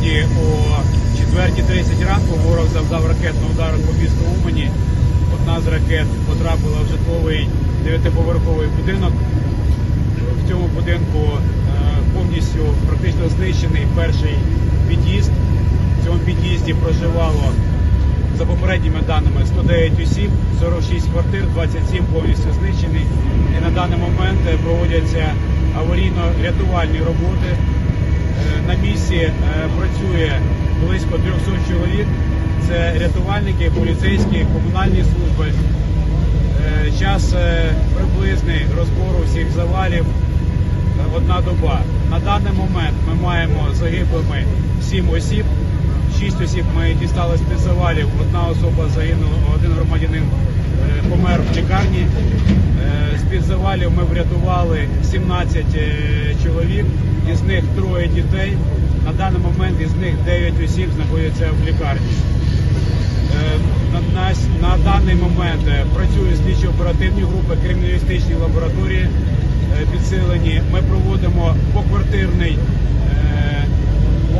Сьогодні о 4.30 ранку ворог завдав ракетного удару по місту Умані. Одна з ракет потрапила в житловий дев'ятиповерховий будинок. В цьому будинку е, повністю практично знищений перший під'їзд. В цьому під'їзді проживало за попередніми даними 109 осіб, 46 квартир, 27 повністю знищені. І на даний момент е, проводяться аварійно-рятувальні роботи. Е, На місці е, працює близько 300 чоловік. Це рятувальники, поліцейські, комунальні служби. Е, Час приблизний розбору всіх завалів одна доба. На даний момент ми маємо загиблими 7 осіб. 6 осіб ми дістали з під завалів. Одна особа загинула, один громадянин помер в лікарні. Під завалів ми врятували 17 е, чоловік, із них троє дітей. На даний момент із них 9 осіб знаходяться в лікарні. Е, На, на, на даний момент е, працюють слідчі оперативні групи, криміналістичні лабораторії підсилені. Ми проводимо поквартирний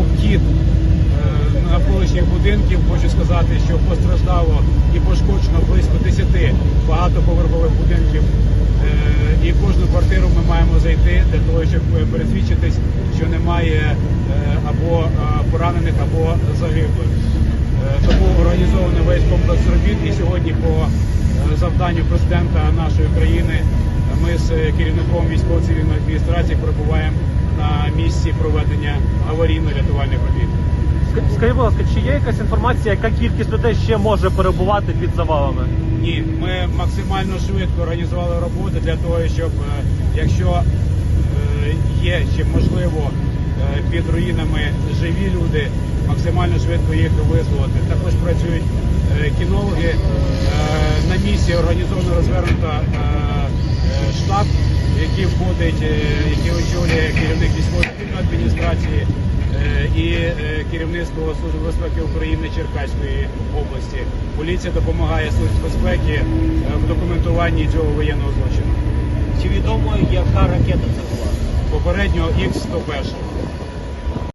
обхід е, навколишніх будинків. Хочу сказати, що постраждало і пошкоджено близько 10 багатоповерхових будинків. Е, І в кожну квартиру ми маємо зайти для того, щоб е, пересвідчитись, що немає е, або е, поранених, або загиблих. Е, Тому організований весь комплекс робіт. І сьогодні по завданню президента нашої країни ми з керівником військово-цивільної адміністрації перебуваємо на місці проведення аварійно-рятувальних робіт. Скажіть, будь ласка, чи є якась інформація, яка кількість людей ще може перебувати під завалами? Ні, ми максимально швидко організували роботу для того, щоб якщо є ще можливо під руїнами живі люди, максимально швидко їх визволити. Також працюють е, кінологи. Е, На місці організовано розвернуто е, е, штаб, який входить, е, який очолює керівник військової адміністрації е, і е, керівництво Служби безпеки України Черкаської області. Поліція допомагає Службі безпеки е, в документуванні цього воєнного злочину. Чи відомо, яка ракета це була? Попередньо Х-101.